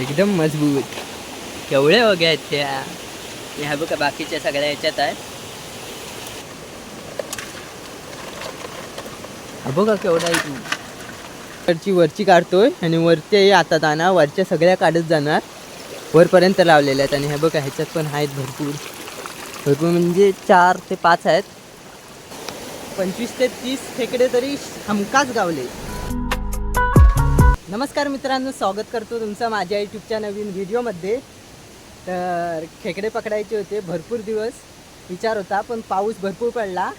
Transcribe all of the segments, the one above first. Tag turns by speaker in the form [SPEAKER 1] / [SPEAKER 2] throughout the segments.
[SPEAKER 1] एकदम मजबूत. केवढे वगे आहेत त्या. ह्या बघा बाकीच्या सगळ्या ह्याच्यात आहेत बघा केवढा आहे तू. वरची वरची काढतोय आणि वरती आता जाणार वरच्या सगळ्या काढत जाणार. वरपर्यंत लावलेल्या आहेत. आणि ह्या बघा ह्याच्यात पण आहेत भरपूर. भरपूर म्हणजे चार ते पाच आहेत. पंचवीस ते तीस खेकडे तरी हमकाच गावले. नमस्कार मित्रांनो स्वागत करतो तुमचं माझ्या यूट्यूबच्या नवीन व्हिडिओमध्ये. तर खेकडे पकडायचे होते भरपूर दिवस. विचार होता पण पाऊस भरपूर पडला.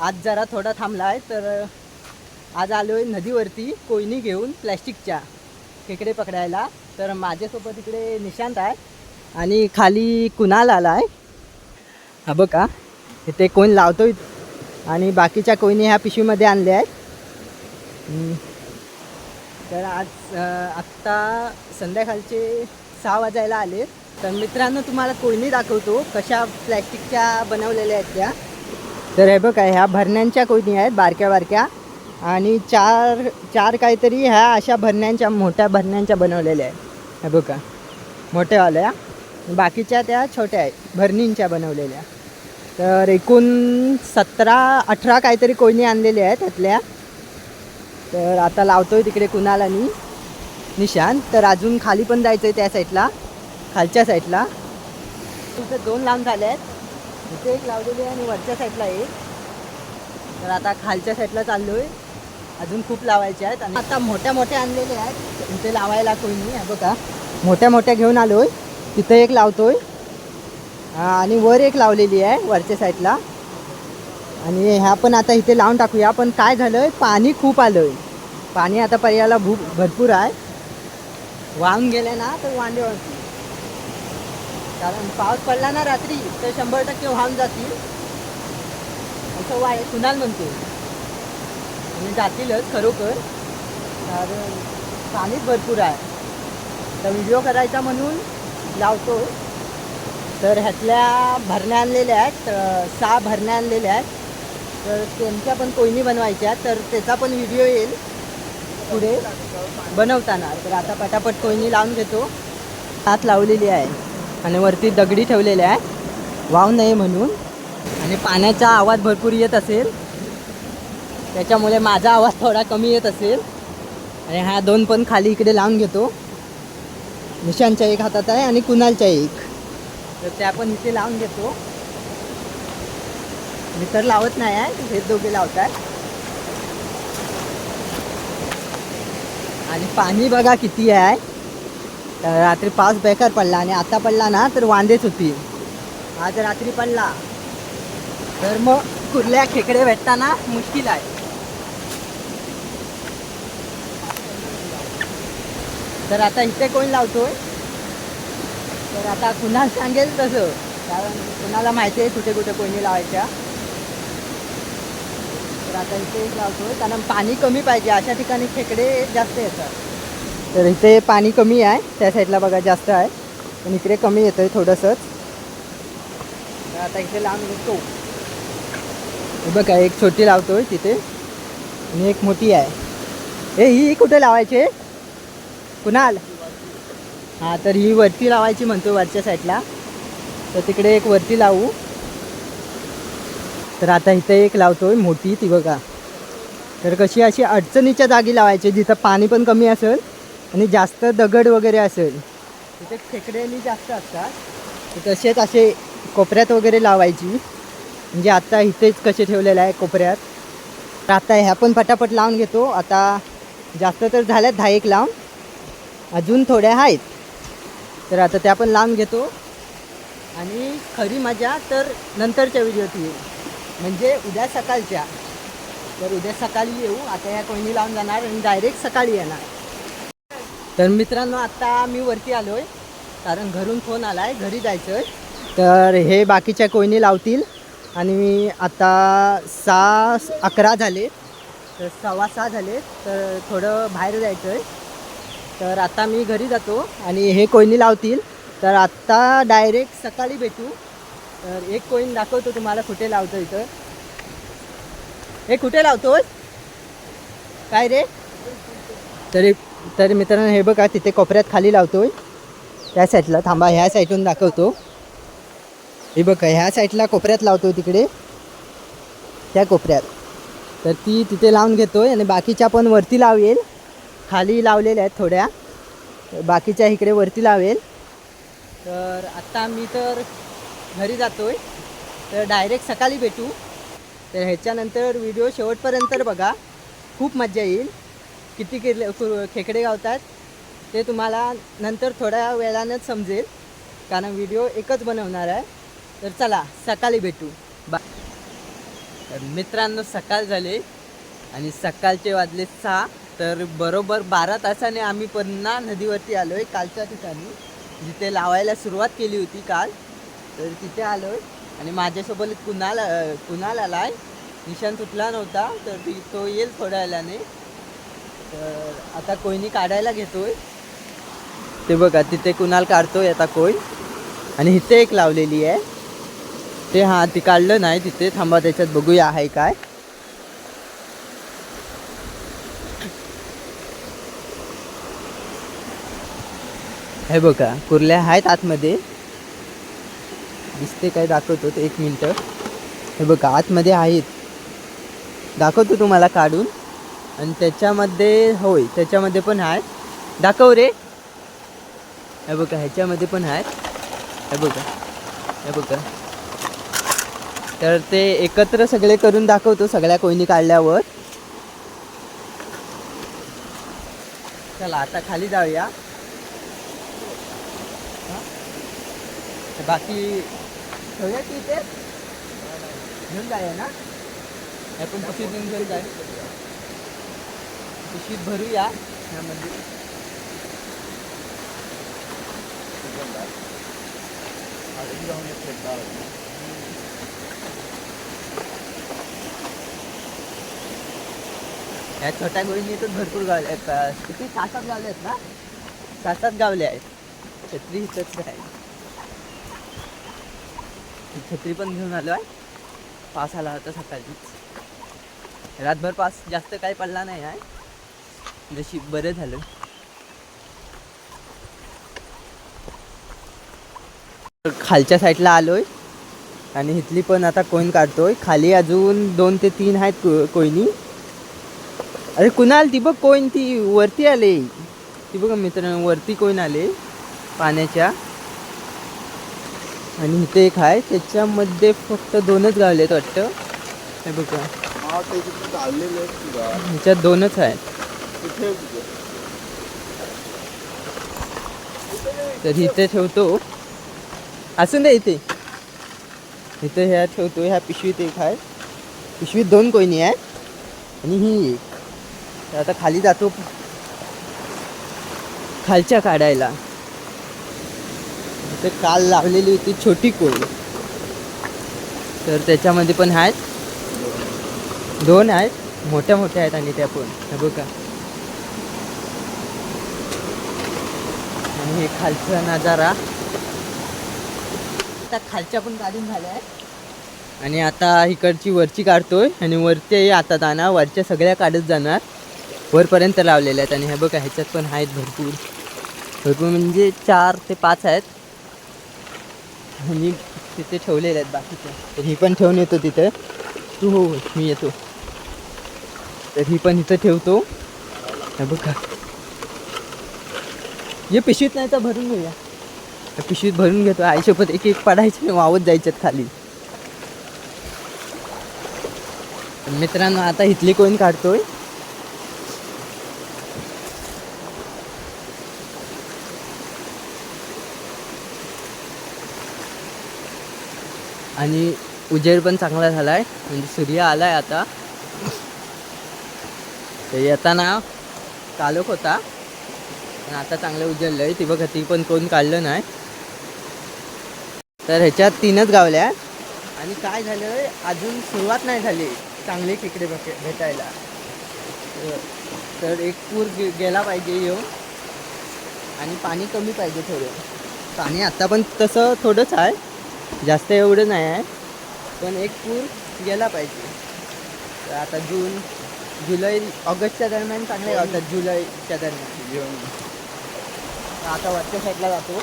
[SPEAKER 1] आज जरा थोडा थांबला आहे तर आज आलो आहे नदीवरती कोयनी घेऊन प्लॅस्टिकच्या खेकडे पकडायला. तर माझ्यासोबत इकडे निशांत आहे आणि खाली कुणाल आला आहे हा बघा इथे कोण लावतो आणि बाकीच्या कोयनी ह्या पिशवीमध्ये आणल्या आहेत. तर आज आत्ता संध्याकाळचे सहा वाजायला आले. तर मित्रांनो तुम्हाला कोयनी दाखवतो कशा प्लॅस्टिकच्या बनवलेल्या आहेत त्या. तर हे बघा ह्या भरण्यांच्या कोयनी आहेत बारक्या बारक्या. आणि चार चार काहीतरी ह्या अशा भरण्यांच्या मोठ्या भरण्यांच्या बनवलेल्या आहेत. हे बघा मोठ्यावाल्या बाकीच्या त्या छोट्या आहेत भरणींच्या बनवलेल्या. तर एकूण सतरा अठरा काहीतरी कोयनी आणलेल्या आहेत त्यातल्या. तर आता लावतोय तिकडे कुणाला मी निशान तर अजून खाली पण जायचं आहे त्या साईडला खालच्या साईडला. तुमचं दोन लांब झाले आहेत इथे एक लावलेली आहे आणि वरच्या साईडला एक. तर आता खालच्या साईडला चाललो आहे अजून खूप लावायचे आहेत आणि आता मोठ्या मोठ्या आणलेले आहेत. इथे लावायला कोणी नाही बघा. मोठ्या मोठ्या घेऊन आलो आहे तिथं एक लावतोय. आणि वर एक लावलेली आहे वरच्या साईडला. आणि ह्या पण आता इथे लावून टाकूया. पण काय झालं पाणी खूप आलं आहे पाणी आता पर्याला भू भरपूर आहे. वाहून गेले ना तर वांडे कारण पाऊस पडला ना रात्री तर शंभर टक्के वाहून जातील. असं वाय कुणाल म्हणतो आणि म्हणजे जातीलच खरोखर. कारण पाणीच भरपूर आहे. तर व्हिडिओ करायचा म्हणून लावतो. तर ह्यातल्या भरण्या आणलेल्या आहेत सहा भरण्या आणलेल्या आहेत. तर त्यांच्या पण कोयनी बनवायच्या तर त्याचा पण व्हिडिओ येईल पुढे बनवताना. तर आता पटापट कोयनी लावून घेतो. हात लावलेली आहे आणि वरती दगडी ठेवलेली आहे वाव नये म्हणून. आणि पाण्याचा आवाज भरपूर येत असेल. त्याच्यामुळे माझा आवाज थोडा कमी येत असेल. आणि हा दोन पण खाली इकडे लावून घेतो. निशांच्या एक हातात आहे आणि कुणालच्या एक. तर त्या पण इथे लावून घेतो. मी तर लावत नाही आहे हे दोघे लावतात. आणि पाणी बघा किती आहे. तर रात्री पाऊस बेकार पडला आणि आता पडला ना तर वांदेच होती. आज रात्री पडला. तर मग कुर्ल्या खेकडे भेटताना मुश्किल आहे. तर आता इथे कोण लावतोय? तर आता कुणाला सांगेल तसं? कारण कुणाला माहिती आहे कुठे कुठे कोणी लावायच्या. तर आता इथे एक कारण पाणी कमी पाहिजे अशा ठिकाणी खेकडे जास्त येतात. तर इथे पाणी कमी आहे त्या साईडला बघा जास्त आहे. पण इकडे कमी येतं आहे थोडंसंच आता इथे लांब घेतो बघा एक छोटी लावतोय तिथे. आणि एक मोठी आहे. ए ही कुठे लावायची? कुणाल? हां तर ही वरती लावायची म्हणतो वरच्या साईडला. तर तिकडे एक वरती लावू. तर आता इथे एक लावतोय मोठी ती बघा. तर कशी अशी अडचणीच्या जागी लावायची जिथं पाणी पण कमी असेल आणि जास्त दगड वगैरे असेल. तिथे खेकड्यानी जास्त असतात. तर तसेच असे कोपऱ्यात वगैरे लावायची. म्हणजे आता इथेच कसे ठेवलेलं आहे कोपऱ्यात. तर आता ह्या पण पटापट लावून घेतो. आता जास्त तर झाल्यात दहा एक लावून अजून थोड्या आहेत. तर आता त्या पण लावून घेतो. आणि खरी मजा तर नंतरच्या व्हिडिओत येईल. म्हणजे उद्या सकाळच्या. तर उद्या सकाळी येऊ आता या कोणी लावून जाणार आणि डायरेक्ट सकाळी येणार. तर मित्रांनो आत्ता मी वरती आलो आहे कारण घरून फोन आला आहे घरी जायचं आहे तर हे बाकीच्या कोयनी लावतील. आणि आता सहा अकरा झाले. तर सव्वा सहा झाले तर थोडं बाहेर जायचं आहे तर आता मी घरी जातो आणि हे कोयनी लावतील. तर आत्ता डायरेक्ट सकाळी भेटू. तर एक कोईन दाखवतो तुम्हाला कुठे लावतो इथं. हे कुठे लावतोस? काय रे? तरी तरी तर मित्रांनो हे बघा तिथे कोपऱ्यात खाली लावतोय. त्या साईडला थांबा ह्या साईडून दाखवतो. हे बघा ह्या साईडला कोपऱ्यात लावतोय तिकडे. त्या कोपऱ्यात. तर ती तिथे लावून घेतोय आणि बाकीच्या पण वरती लावेल. खाली लावलेल्या आहेत थोड्या. बाकीच्या इकडे वरती लावेल. तर आत्ता मी तर घरी जातोय. तर डायरेक्ट सकाळी भेटू. तर ह्याच्यानंतर व्हिडिओ शेवटपर्यंत बघा. खूप मजा येईल. किती किरले खेकडे गावतात. ते तुम्हाला नंतर थोड्या वेळानंच समजेल. कारण व्हिडिओ एकच बनवणार आहे. तर चला सकाळी भेटू. बा तर मित्रांनो सकाळ झाले. आणि सकाळचे वाजले सहा. तर बरोबर बारा तासाने आम्ही पुन्हा नदीवरती आलो आहे कालच्या ठिकाणी. जिथे लावायला सुरुवात केली होती काल. तर तिथे आलो आहे आणि माझ्यासोबत कुणाल कुणाल आला आहे? निशान तुटला नव्हता तर ती तो येईल थोड्या वेळाने तर आता कोयनी काढायला घेतोय. ते बघा तिथे कुणाल काढतोय आता कोय आणि इथे एक लावलेली आहे. ते हां ती काढलं नाही तिथे. थांबा त्याच्यात बघूया आहे काय. हे बघा कुर्ल्या आहेत आतमध्ये. दिसते काय दाखवतो ते एक मिनटं. हे बघा आतमध्ये आहेत. दाखवतो तुम्हाला काढून. आणि त्याच्यामध्ये होय त्याच्यामध्ये पण आहे दाखव रे. हे बघा ह्याच्यामध्ये पण आहे हे बघा हे बघा. तर ते एकत्र सगळे करून दाखवतो सगळ्या कोयनी काढल्यावर. चला आता खाली जाऊया. बाकी ठेवूया की इथे. घेऊन जाऊया ना आपण पिशवीत घेऊन घेऊन जाय पिशवीत भरूया. ह्यामध्ये. या छोट्या गोळीने तर भरपूर गावले आहेत. किती? सात सात गावले आहेत ना? सात सात गावले आहेत. छत्री इथंच आहे. छत्री पण घेऊन आलो आहे. पास आला होता सकाळीच. रातभर पास जास्त काही पडला नाही आहे. जशी बरं झालं. खालच्या साईडला आलोय. आणि इथली पण आता कोईन काढतोय. खाली अजून दोन ते तीन आहेत को- कोयनी. अरे कुणाल ती बघ कोईन ती वरती आले. ती बघ मित्रांनो वरती कोईन आले. पाण्याच्या. आणि इथे एक आहे त्याच्यामध्ये फक्त दोनच गावलेत वाटतं. हे बघा. ह्याच्यात दोनच आहेत. तर इथे ठेवतो. असून दे इथे. इथे ह्या ठेवतो ह्या पिशवीत एक आहे. पिशवीत दोन कोयनी आहेत. आणि ही एक. आता खाली जातो. खालच्या काढायला. तर काल लावलेली होती छोटी कोळी. तर त्याच्यामध्ये पण आहेत. दोन आहेत. मोठ्या मोठ्या आहेत आणि त्या पण. हे बघा. आणि हे खालचा नजारा. आता खालच्या पण काढून झाल्या आहेत आणि आता इकडची वरची काढतोय. आणि वरती आता जाणार वरच्या सगळ्या काढत जाणार. वरपर्यंत लावलेल्या आहेत. आणि हे बघा ह्याच्यात पण आहेत भरपूर. भरपूर म्हणजे चार ते पाच आहेत. मी तिथे ठेवलेले आहेत बाकीच्या तर ही पण ठेवून येतो तिथे. तू हो हो, मी येतो. तर ही पण इथं ठेवतो. बघा. ये पिशवीत नाही तर भरून घेऊया. पिशवीत भरून घेतो. आईसोबत एक एक पडायचे आणि वावत जायच्यात खाली. मित्रांनो आता इथली कोण काढतोय? आणि उजेड पण चांगला झाला आहे म्हणजे सूर्य आला आहे आता. तर येताना कालोख होता. पण आता चांगलं उजळलं आहे ती बघा ती पण कोण काढलं नाही. तर ह्याच्यात तीनच गावल्या. आणि काय झालं अजून सुरुवात नाही झाली. चांगले खेकडे भेट भेटायला. तर- तर एक पूर गे गेला पाहिजे येऊन. आणि पाणी कमी पाहिजे थोडं. पाणी आत्ता पण तसं थोडंच आहे. जास्त एवढं नाही आहे पण एक पूर गेला पाहिजे. तर आता जून जुलै ऑगस्टच्या दरम्यान चांगले गावतात जुलैच्या दरम्यान. आता वरच्या साईडला जातो.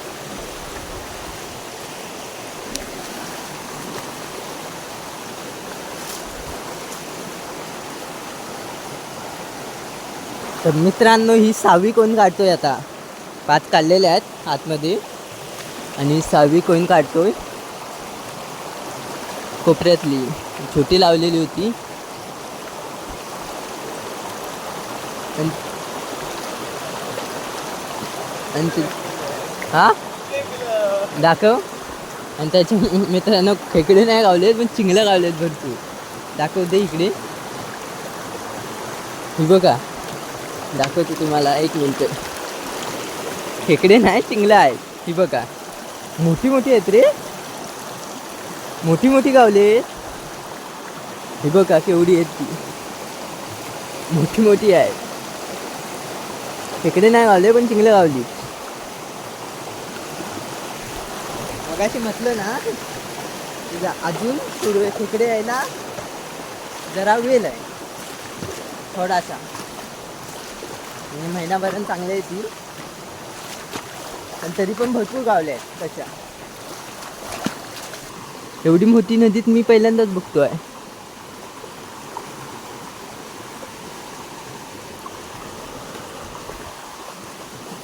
[SPEAKER 1] तर मित्रांनो ही सहावी कोण काढतोय आता? पाच काढलेले आहेत आतमध्ये. आणि सहावी कोण काढतोय? कोपऱ्यातली. छोटी लावलेली होती. आणि आणि हा? दाखव. आणि त्याच्या मित्रांनो खेकडे नाही गावलेत पण चिंगलं गावलेत भरपूर. दाखव दे इकडे. ही बघा. दाखवते तुम्हाला एक मिनटं. खेकडे नाही चिंगलं आहेत. ही बघा. मोठी मोठी आहेत रे. मोठी मोठी गावले. ही बघा केवढी आहेत ती. मोठी मोठी आहे. खेकडे नाही गावले पण चिंगलं गावली. मगाशी म्हटलं ना तुझा अजून पूर्वे खेकडे यायला. जरा वेळ आहे. थोडासा. म्हणजे महिनाभरात चांगले येतील. पण तरी पण भरपूर गावले आहेत तशा. एवढी मोठी नदीत मी पहिल्यांदाच बघतोय.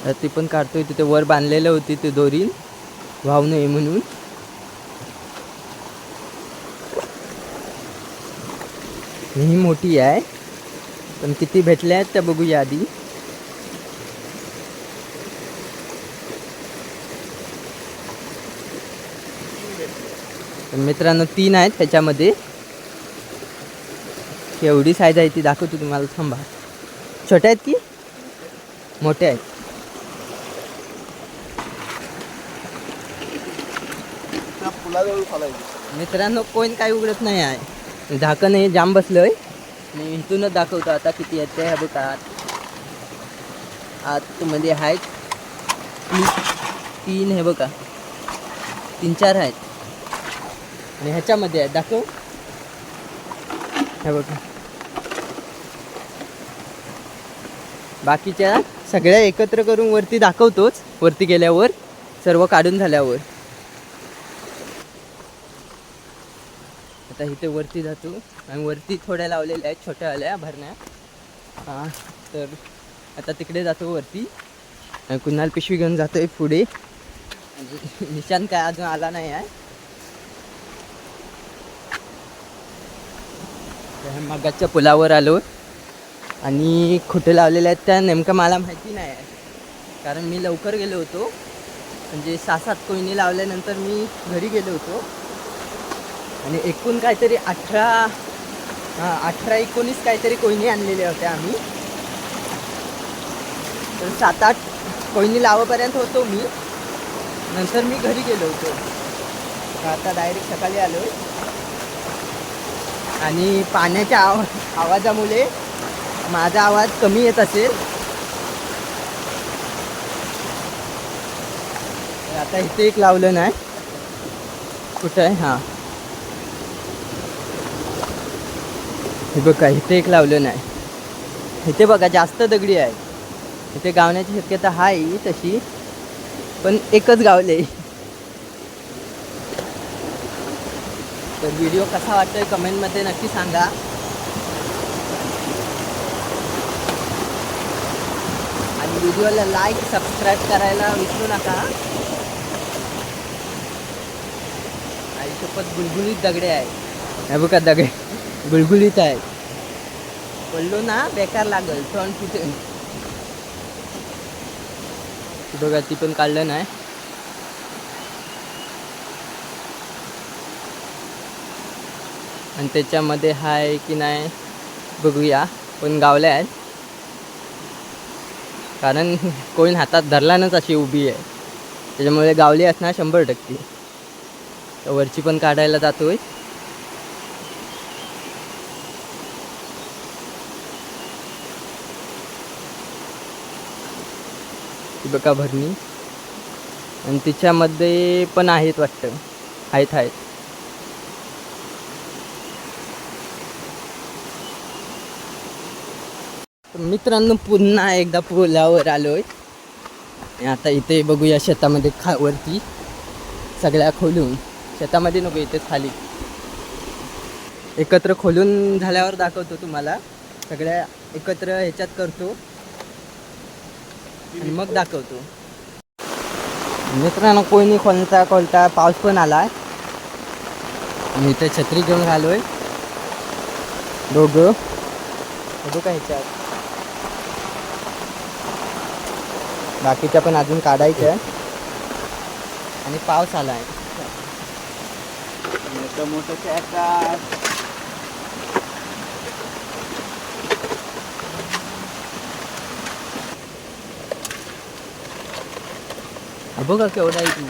[SPEAKER 1] आहे ती पण काढतोय तिथे वर बांधलेलं होती ते दोरी वाहू नये म्हणून. ही मोठी आहे. पण किती भेटल्या आहेत त्या बघूया आधी. तर मित्रांनो तीन आहेत त्याच्यामध्ये. एवढी साईज आहे ती दाखवतो तुम्हाला थांबा. छोट्या आहेत की? मोठ्या आहेत. मित्रांनो कोण काही उघडत नाही आहे. झाकण हे जाम बसलंय. मी इथूनच दाखवतो आता किती येते ह्या बघा. आत आतमध्ये आहेत. तीन हे बघा. तीन चार आहेत. आणि ह्याच्यामध्ये आहे दाखव. हे बघा. बाकीच्या सगळ्या एकत्र करून वरती दाखवतोच वरती गेल्यावर सर्व काढून झाल्यावर. आता इथे वरती जातो. आणि वरती थोड्या लावलेल्या आहेत छोट्या आल्या भरण्या. हां तर आता तिकडे जातो वरती. कुणाल पिशवी घेऊन जातोय पुढे. निशांत निशान काय अजून आला नाही आहे. तर मगाच्या पुलावर आलो. आणि खोटे लावलेल्या आहेत त्या नेमकं मला माहिती नाही आहे. कारण मी लवकर गेलो होतो. म्हणजे सहा सात कोयनी लावल्यानंतर मी घरी गेलो होतो. आणि एकूण काहीतरी अठरा हां अठरा एकोणीस काहीतरी कोयनी आणलेल्या होत्या आम्ही. तर सात आठ कोयनी लावापर्यंत होतो मी. नंतर मी घरी गेलो होतो. आता डायरेक्ट सकाळी आलो आणि पाण्याच्या आवा आवाजामुळे माझा आवाज कमी येत असेल. आता इथे एक लावलं नाही. कुठं आहे? हां. हे बघा इथे एक लावलं नाही. इथे बघा जास्त दगडी आहे. इथे गावण्याची शक्यता आहे तशी पण एकच गावले तर व्हिडिओ कसा वाटतोय कमेंटमध्ये नक्की सांगा. आणि व्हिडिओला लाईक सबस्क्राईब करायला विसरू नका. आणि गुलगुलीत दगडे आहे हे बघा दगडे. गुलगुलीत आहे पडलो ना बेकार लागल फ्रंट कुठे बघा ती पण काढलं नाही. आणि त्याच्यामध्ये आहे की नाही बघूया. पण गावल्या आहेत. कारण कोण हातात धरलानच अशी उभी आहे. त्याच्यामुळे गावली असणार शंभर टक्के. तर वरची पण काढायला जातोय. ती बघा भरणी. आणि तिच्यामध्ये पण आहेत वाटतं. आहेत आहेत. मित्रांनो पुन्हा एकदा पुलावर आलोय. आहे आता इथे बघूया शेतामध्ये खा वरती सगळ्या खोलून. शेतामध्ये नको इथेच खाली. एकत्र खोलून झाल्यावर दाखवतो तुम्हाला. सगळ्या एकत्र ह्याच्यात करतो. आणि मग दाखवतो. मित्रांनो कोणी खोलता खोलता पाऊस पण आला मी इथे छत्री घेऊन राहिलोय दोघं. बघू का ह्याच्यात बाकीच्या पण अजून काढायच्या आहे. आणि पाऊस आलाय
[SPEAKER 2] मोठं मोठं ट्रॅक्टर
[SPEAKER 1] हा बघा केवढा आहे तू.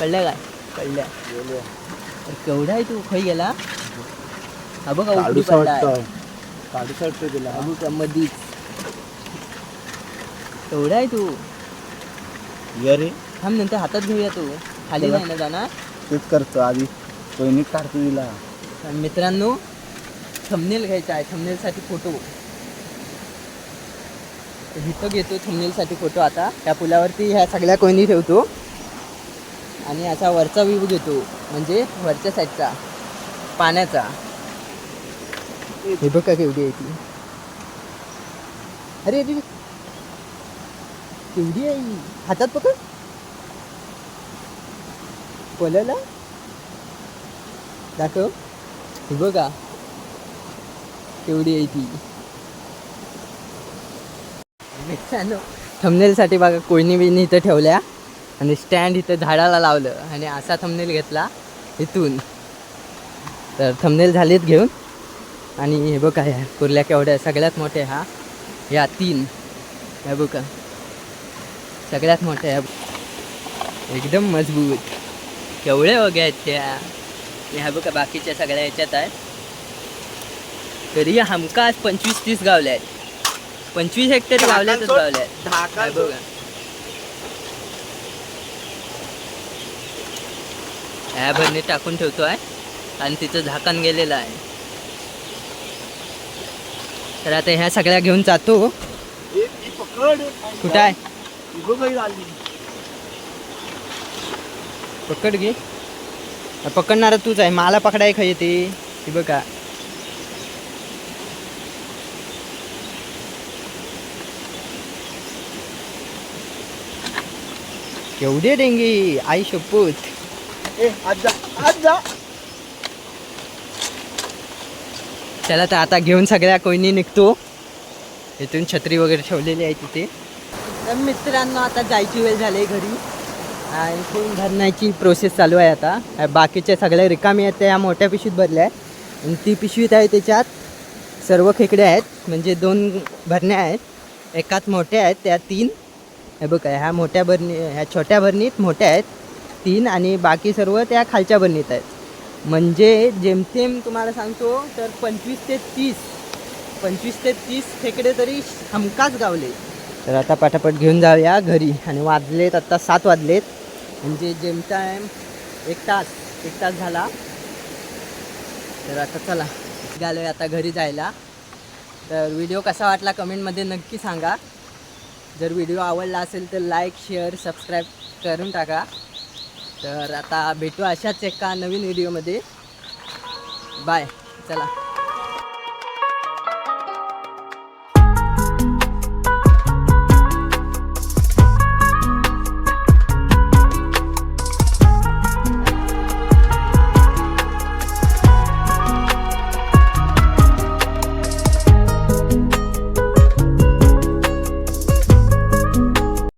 [SPEAKER 1] कळल्या काय? कळल्या केवढा आहे तू? खै गेला? हा बघा हा बघा मधीच. केवढा आहे तू.
[SPEAKER 2] ये रे
[SPEAKER 1] थांब नंतर हातात घेऊया तू. खाली. नाही ना जाणार?
[SPEAKER 2] तेच करतो आधी. पहिनीत काढतो तिला
[SPEAKER 1] तर मित्रांनो थंबनेल घ्यायचा आहे. थंबनेलसाठी फोटो इथं घेतो थंबनेलसाठी फोटो आता. त्या पुलावरती ह्या सगळ्या कोणी ठेवतो. आणि असा वरचा व्ह्यू घेतो. म्हणजे वरच्या साईडचा पाण्याचा. हे बघा केवढी आहे ती. अरे अरे. एवढी आहे? हातात पकड. पलला दाखव. हे बघा. केवढी आहे ती. मित्रांनो बघा कोयनी बिनी इथं ठेवल्या आणि स्टँड इथं झाडाला लावलं आणि असा थमनेल घेतला इथून. तर थमनेल झालीत घेऊन. आणि हे बघा ह्या कुर्ल्या केवढ्या सगळ्यात मोठ्या ह्या या तीन. ह्या बघा. सगळ्यात मोठ्या. ह्या एकदम मजबूत. केवढे वगैरे आहेत त्या. ह्या बघा बाकीच्या सगळ्या ह्याच्यात आहे तरी हमखास पंचवीस तीस गावले आहेत. पंचवीस हेक्टर गावल्यातच गावले आहेत. बघा. ह्या भरणी टाकून ठेवतो आहे. आणि तिचं झाकण गेलेलं आहे. तर आता ह्या सगळ्या घेऊन जातो. कुठं आहे?
[SPEAKER 2] बघ आली
[SPEAKER 1] पकड घे. पकडणारा तूच आहे. मला पकडाय खाय ते ती बघा. केवढे डेंगी. आई शपथ.
[SPEAKER 2] ए आज जा. आज जा.
[SPEAKER 1] त्याला तर आता घेऊन सगळ्या कोयनी निघतो. इथून छत्री वगैरे ठेवलेली आहे तिथे. तर मित्रांनो आता जायची वेळ झाली घरी. आणि भरण्याची प्रोसेस चालू आहे आता. बाकीच्या सगळ्या रिकामी आहेत त्या मोठ्या पिशवीत भरल्या आहे आणि ती पिशवीत आहे त्याच्यात सर्व खेकडे आहेत म्हणजे दोन भरण्या आहेत. एकात मोठ्या आहेत त्या तीन. हे बघा ह्या मोठ्या भरणी ह्या छोट्या भरणीत मोठ्या आहेत तीन. आणि बाकी सर्व त्या खालच्या भरणीत आहेत. म्हणजे जेमतेम तुम्हाला सांगतो तर पंचवीस ते तीस पंचवीस ते तीस खेकडे तरी हमकाच गावले. तर आता पटापट घेऊन जाऊया घरी. आणि वाजलेत आत्ता सात वाजलेत. म्हणजे जेमटाईम एक तास एक तास झाला. तर आता चला निघालोय आता घरी जायला. तर व्हिडिओ कसा वाटला कमेंटमध्ये नक्की सांगा. जर व्हिडिओ आवडला असेल तर लाईक शेअर सबस्क्राईब करून टाका. तर आता भेटू अशाच एका नवीन व्हिडिओमध्ये बाय चला.